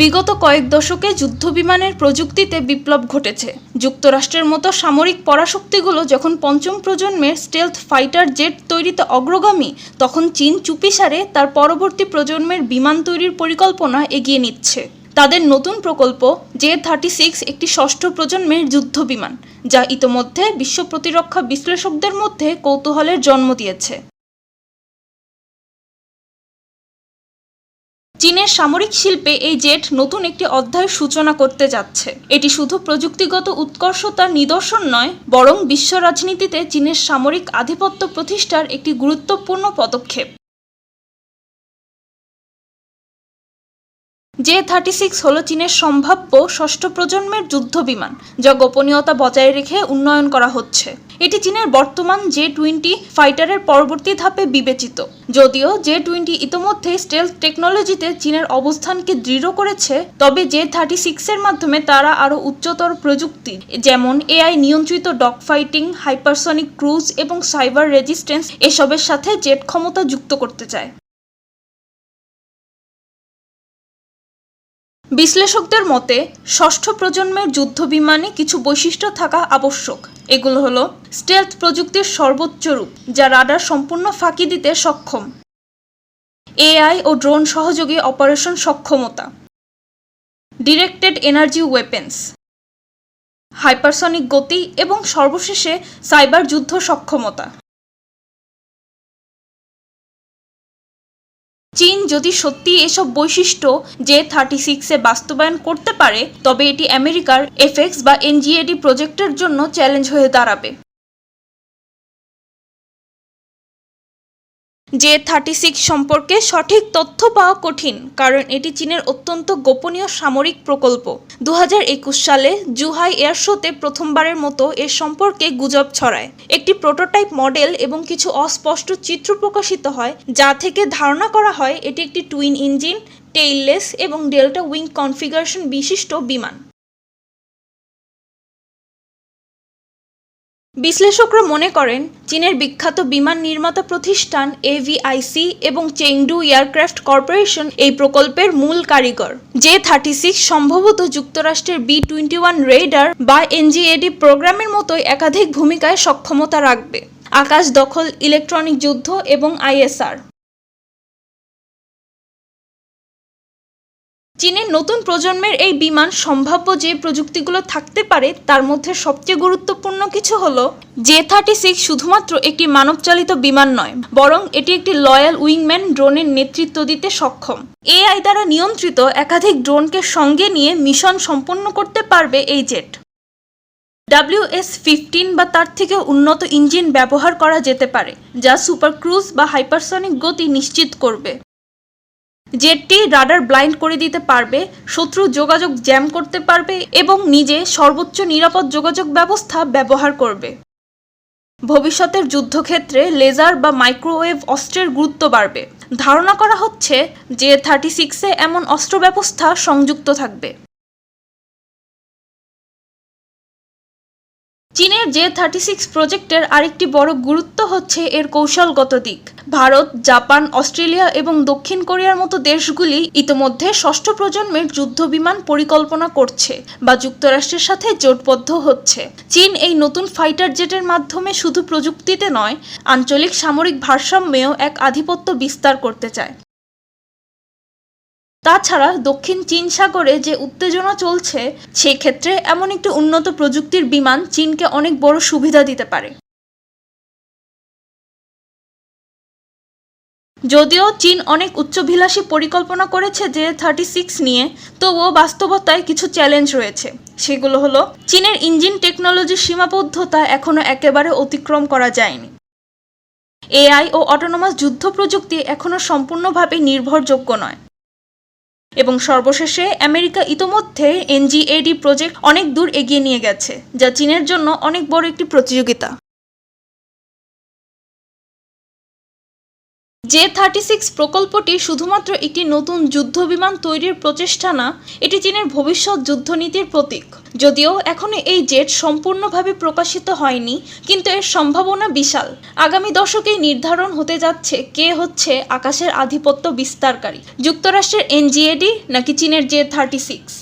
বিগত কয়েক দশকে যুদ্ধবিমানের প্রযুক্তিতে বিপ্লব ঘটেছে। যুক্তরাষ্ট্রের মতো সামরিক পরাশক্তিগুলো যখন পঞ্চম প্রজন্মের স্টেলথ ফাইটার জেট তৈরিতে অগ্রগামী, তখন চীন চুপিসারে তার পরবর্তী প্রজন্মের বিমান তৈরির পরিকল্পনা এগিয়ে নিচ্ছে। তাদের নতুন প্রকল্প জে থার্টি সিক্স একটি ষষ্ঠ প্রজন্মের যুদ্ধ বিমান যা ইতোমধ্যে বিশ্ব প্রতিরক্ষা বিশ্লেষকদের মধ্যে কৌতূহলের জন্ম দিয়েছে। চীনের সামরিক শিল্পে এই জেট নতুন একটি অধ্যায় সূচনা করতে যাচ্ছে। এটি শুধু প্রযুক্তিগত উৎকর্ষতার নিদর্শন নয়, বরং বিশ্ব রাজনীতিতে চীনের সামরিক আধিপত্য প্রতিষ্ঠার একটি গুরুত্বপূর্ণ পদক্ষেপ। জে থার্টি সিক্স হল চীনের সম্ভাব্য ষষ্ঠ প্রজন্মের যুদ্ধ বিমান, যা গোপনীয়তা বজায় রেখে উন্নয়ন করা হচ্ছে। এটি চীনের বর্তমান জে টোয়েন্টি ফাইটারের পরবর্তী ধাপে বিবেচিত। যদিও জে টোয়েন্টি ইতোমধ্যে স্টেলথ টেকনোলজিতে চীনের অবস্থানকে দৃঢ় করেছে, তবে জে থার্টি সিক্সের মাধ্যমে তারা আরও উচ্চতর প্রযুক্তি, যেমন এআই নিয়ন্ত্রিত ডগ ফাইটিং হাইপারসনিক ক্রুজ এবং সাইবার রেজিস্ট্যান্স, এসবের সাথে জেট ক্ষমতা যুক্ত করতে চায়। বিশ্লেষকদের মতে, ষষ্ঠ প্রজন্মের যুদ্ধ বিমানে কিছু বৈশিষ্ট্য থাকা আবশ্যক। এগুলো হলো, স্টেলথ প্রযুক্তির সর্বোচ্চ রূপ, যা রাডার সম্পূর্ণ ফাঁকি দিতে সক্ষম। এআই ও ড্রোন সহযোগী অপারেশন সক্ষমতা। Directed energy weapons. হাইপারসনিক গতি এবং সর্বশেষে সাইবার যুদ্ধ সক্ষমতা। চীন যদি সত্যি এসব বৈশিষ্ট্য যে থার্টি সিক্সে বাস্তবায়ন করতে পারে, তবে এটি আমেরিকার এফএক্স বা এনজিএডি প্রজেক্টের জন্য চ্যালেঞ্জ হয়ে দাঁড়াবে। জে থার্টি সিক্স সম্পর্কে সঠিক তথ্য পাওয়া কঠিন, কারণ এটি চীনের অত্যন্ত গোপনীয় সামরিক প্রকল্প। দু হাজার একুশ সালে জুহাই এয়ার শোতে প্রথমবারের মতো এর সম্পর্কে গুজব ছড়ায়। একটি প্রোটোটাইপ মডেল এবং কিছু অস্পষ্ট চিত্র প্রকাশিত হয়, যা থেকে ধারণা করা হয় এটি একটি টুইন ইঞ্জিন, টেইললেস এবং ডেল্টা উইং কনফিগারেশন বিশিষ্ট বিমান। বিশ্লেষকরা মনে করেন, চীনের বিখ্যাত বিমান নির্মাতা প্রতিষ্ঠান এভিআইসি এবং চেংডু এয়ারক্রাফট কর্পোরেশন এই প্রকল্পের মূল কারিগর, জে থার্টি সিক্স সম্ভবত যুক্তরাষ্ট্রের বি টোয়েন্টি ওয়ান রেডার বা এনজিএডি প্রোগ্রামের মতোই একাধিক ভূমিকায় সক্ষমতা রাখবে। আকাশ দখল, ইলেকট্রনিক যুদ্ধ এবং আইএসআর চীনের নতুন প্রজন্মের এই বিমান সম্ভাব্য যে প্রযুক্তিগুলো থাকতে পারে, তার মধ্যে সবচেয়ে গুরুত্বপূর্ণ কিছু হলো জে থার্টি সিক্স শুধুমাত্র একটি মানবচালিত বিমান নয়, বরং এটি একটি লয়াল উইংম্যান ড্রোনের নেতৃত্ব দিতে সক্ষম। এআই দ্বারা নিয়ন্ত্রিত একাধিক ড্রোনকে সঙ্গে নিয়ে মিশন সম্পন্ন করতে পারবে এই জেট। ডাব্লিউএস ফিফটিন বা তার থেকে উন্নত ইঞ্জিন ব্যবহার করা যেতে পারে, যা সুপার ক্রুজ বা হাইপারসনিক গতি নিশ্চিত করবে। জেটটি রাডার ব্লাইন্ড করে দিতে পারবে, শত্রু যোগাযোগ জ্যাম করতে পারবে এবং নিজে সর্বোচ্চ নিরাপদ যোগাযোগ ব্যবস্থা ব্যবহার করবে। ভবিষ্যতের যুদ্ধক্ষেত্রে লেজার বা মাইক্রোওয়েভ অস্ত্রের গুরুত্ব বাড়বে। ধারণা করা হচ্ছে যে থার্টি সিক্সে এমন অস্ত্র ব্যবস্থা সংযুক্ত থাকবে। চীনের জে থার্টি সিক্স প্রজেক্টের আরেকটি বড় গুরুত্ব হচ্ছে এর কৌশলগত দিক। ভারত, জাপান, অস্ট্রেলিয়া এবং দক্ষিণ কোরিয়ার মতো দেশগুলি ইতোমধ্যে ষষ্ঠ প্রজন্মের যুদ্ধ বিমান পরিকল্পনা করছে বা যুক্তরাষ্ট্রের সাথে জোটবদ্ধ হচ্ছে। চীন এই নতুন ফাইটার জেটের মাধ্যমে শুধু প্রযুক্তিতে নয়, আঞ্চলিক সামরিক ভারসাম্যেও এক আধিপত্য বিস্তার করতে চায়। তাছাড়া দক্ষিণ চীন সাগরে যে উত্তেজনা চলছে সেক্ষেত্রে এমন একটি উন্নত প্রযুক্তির বিমান চীনকে অনেক বড় সুবিধা দিতে পারে। যদিও চীন অনেক উচ্চভিলাষী পরিকল্পনা করেছে যে থার্টি সিক্স নিয়ে, তবুও বাস্তবতায় কিছু চ্যালেঞ্জ রয়েছে। সেগুলো হলো, চীনের ইঞ্জিন টেকনোলজির সীমাবদ্ধতা এখনও একেবারে অতিক্রম করা যায়নি। এআই ও অটোনোমাস যুদ্ধ প্রযুক্তি এখনও সম্পূর্ণভাবে নির্ভরযোগ্য নয়। এবং সর্বশেষে আমেরিকা ইতোমধ্যে এনজিএডি প্রজেক্ট অনেক দূর এগিয়ে নিয়ে গেছে, যা চীনের জন্য অনেক বড় একটি প্রতিযোগিতা। জে থার্টি সিক্স প্রকল্পটি শুধুমাত্র একটি নতুন যুদ্ধ বিমান তৈরির প্রচেষ্টা না, এটি চীনের ভবিষ্যৎ যুদ্ধনীতির প্রতীক। যদিও এখনও এই জেট সম্পূর্ণভাবে প্রকাশিত হয়নি, কিন্তু এর সম্ভাবনা বিশাল। আগামী দশকেই নির্ধারণ হতে যাচ্ছে কে হচ্ছে আকাশের আধিপত্য বিস্তারকারী। যুক্তরাষ্ট্রের এনজিএডি নাকি চীনের জে থার্টি সিক্স?